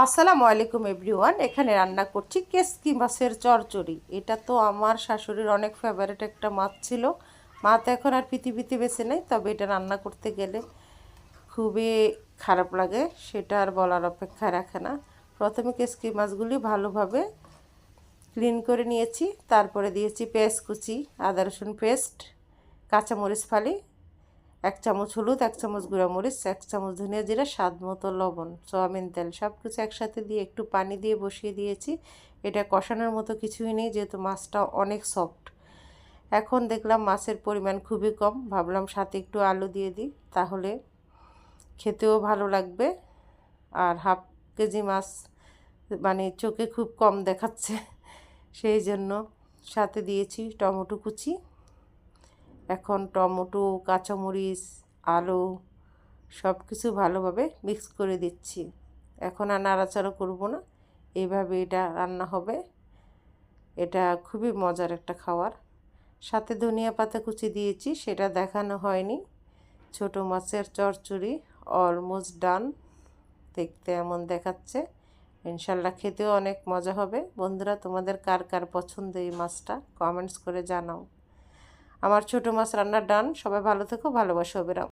আসসালামু আলাইকুম এভরিওয়ান, এখানে রান্না করছি কেসকি মাছের চরচড়ি। এটা তো আমার শাশুড়ির অনেক ফেভারিট একটা মাছ ছিল। মা তো এখন আর পৃথিবীতে বেছে নেই, তবে এটা রান্না করতে গেলে খুবই খারাপ লাগে, সেটা আর বলার অপেক্ষা রাখে না। প্রথমে কেসকি মাছগুলি ভালোভাবে ক্লিন করে নিয়েছি, তারপরে দিয়েছি পেঁয়াজ কুচি, আদা রসুন পেস্ট কাঁচামরিচ ফালি এক চামচ হলুদ, এক চামচ গুঁড়া মরিচ এক চামচ ধনিয়া জিরা, স্বাদ মতো লবণ, সোয়াবিন তেল সব কিছু একসাথে দিয়ে একটু পানি দিয়ে বসিয়ে দিয়েছি। এটা কষানোর মতো কিছুই নেই, যেহেতু মাছটা অনেক সফট। এখন দেখলাম মাছের পরিমাণ খুবই কম, ভাবলাম সাথে একটু আলু দিয়ে দিই, তাহলে খেতেও ভালো লাগবে। আর হাফ কেজি মাছ মানে চোখে খুব কম দেখাচ্ছে, সেই জন্য সাথে দিয়েছি টমেটো কুচি। এখন টমেটো, কাঁচামরিচ, আলু সব কিছু ভালোভাবে মিক্স করে দিচ্ছি। এখন আর নাড়াচাড়া করব না। এইভাবে এটা রান্না হবে। এটা খুবই মজার একটা খাবার সাথে ধনিয়া পাতা কুচি দিয়েছি, সেটা দেখানো হয়নি। ছোট মাছের চচ্চড়ি অলমোস্ট ডান দেখতে এমন দেখাচ্ছে। ইনশাল্লাহ খেতেও অনেক মজা হবে। বন্ধুরা, তোমাদের কার কার পছন্দ এই মাছটা? কমেন্টস করে জানাও। আমার ছোট মাছ রান্নার ডান সবাই ভালো থেকো ভালোবাসো বেরাও